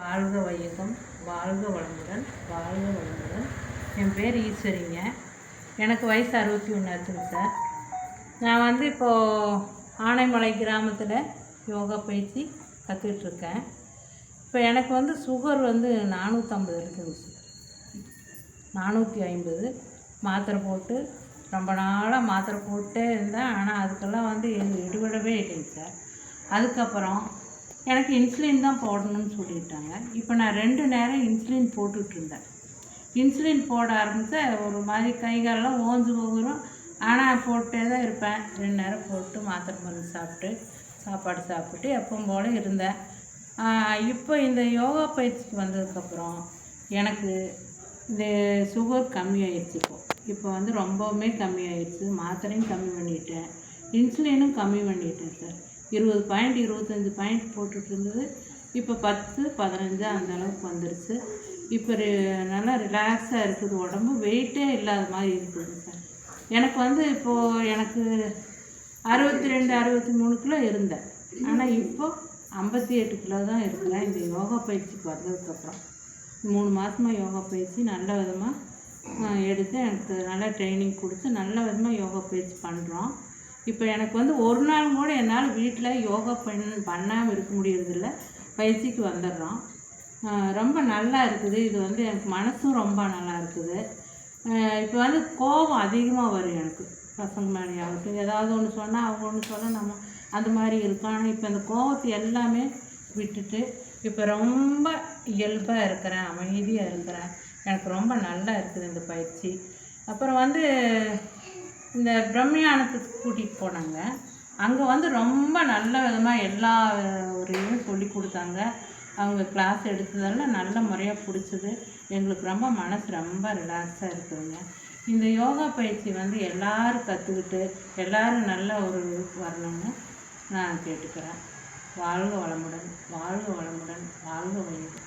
வாழ்க வையகம் வாழ்க வளமுடன் வாழ்க வளமுடன். என் பேர் ஈஸ்வரிங்க. எனக்கு வயசு அறுபத்தி ஒன்று ஆச்சுங்க சார். நான் வந்து இப்போது ஆனைமலை கிராமத்தில் யோகா பயிற்சி கற்றுட்ருக்கேன் இப்போ எனக்கு வந்து சுகர் வந்து நானூற்றம்பது இருக்குதுங்க சார். நானூற்றி ஐம்பது. மாத்திரை போட்டு ரொம்ப நாளாக மாத்திரை போட்டே இருந்தேன். ஆனால் அதுக்கெல்லாம் வந்து எடுபடவே இல்லைங்க சார். அதுக்கப்புறம் எனக்கு இன்சுலின் தான் போடணும்னு சொல்லிட்டாங்க. இப்போ நான் ரெண்டு நேரம் இன்சுலின் போட்டுட்ருந்தேன். இன்சுலின் போட ஆரம்பித்தா ஒரு மாதிரி கை காலெல்லாம் ஓஞ்சு போகிறோம் ஆனால் போட்டே தான் இருப்பேன். ரெண்டு நேரம் போட்டு மாத்திரை மருந்து சாப்பிட்டு சாப்பாடு சாப்பிட்டு எப்பவும் போல் இருந்தேன். இப்போ இந்த யோகா பயிற்சிக்கு வந்ததுக்கப்புறம் எனக்கு இந்த சுகர் கம்மியாயிடுச்சு இப்போ. இப்போ வந்து ரொம்பவுமே கம்மியாயிடுச்சு மாத்திரையும் கம்மி பண்ணிட்டேன். இன்சுலினும் கம்மி பண்ணிட்டேன் சார். இருபது பாயிண்ட் இருபத்தஞ்சி பாயிண்ட் போட்டுட்டு இருந்தது. இப்போ பத்து பதினஞ்சு அந்த அளவுக்கு வந்துருச்சு. இப்போ நல்லா ரிலாக்ஸாக இருக்குது. உடம்பு வெயிட்டே இல்லாத மாதிரி இருக்குது சார் எனக்கு வந்து இப்போது எனக்கு அறுபத்தி ரெண்டு அறுபத்தி மூணு கிலோ இருந்தேன். ஆனால் இப்போ ஐம்பத்தி எட்டு கிலோ தான் இருக்கிறேன். இந்த யோகா பயிற்சிக்கு வந்ததுக்கப்புறம். மூணு மாதமாக யோகா பயிற்சி நல்ல விதமாக எடுத்து எனக்கு நல்லா ட்ரைனிங் கொடுத்து நல்ல விதமாக யோகா பயிற்சி பண்ணுறோம் இப்போ எனக்கு வந்து ஒரு நாள் கூட என்னால் வீட்டில் யோகா பண் பண்ணாமல் இருக்க முடியறதில்ல. பயிற்சிக்கு வந்துடுறோம். ரொம்ப நல்லா இருக்குது. இது வந்து எனக்கு மனசும் ரொம்ப நல்லா இருக்குது. இப்போ வந்து கோபம் அதிகமாக வரும் எனக்கு. பசங்க மேலே ஆகட்டும் ஏதாவது ஒன்று சொன்னால் அவங்க ஒன்று சொன்னால் நம்ம அந்த மாதிரி இருக்கும். ஆனால் இப்போ அந்த கோபத்தை எல்லாமே விட்டுட்டு இப்போ ரொம்ப இயல்பாக இருக்கிறேன் அமைதியாக இருக்கிறேன். எனக்கு ரொம்ப நல்லா இருக்குது இந்த பயிற்சி. அப்புறம் வந்து இந்த பிரம்மயானத்துக்கு கூட்டிகிட்டு போனாங்க. அங்கே வந்து ரொம்ப நல்ல விதமாக எல்லா ஒரு இதுவும் சொல்லி கொடுத்தாங்க. அவங்க கிளாஸ் எடுத்ததெல்லாம் நல்ல முறையாக பிடிச்சது. எங்களுக்கு ரொம்ப மனசு ரொம்ப ரிலாக்ஸாக இருக்குதுங்க. இந்த யோகா பயிற்சி வந்து எல்லோரும் கற்றுக்கிட்டு எல்லோரும் நல்ல ஒரு வரணும்னு நான் கேட்டுக்கிறேன். வாழ்க வளமுடன் வாழ்க வளமுடன் வாழ்க வயது.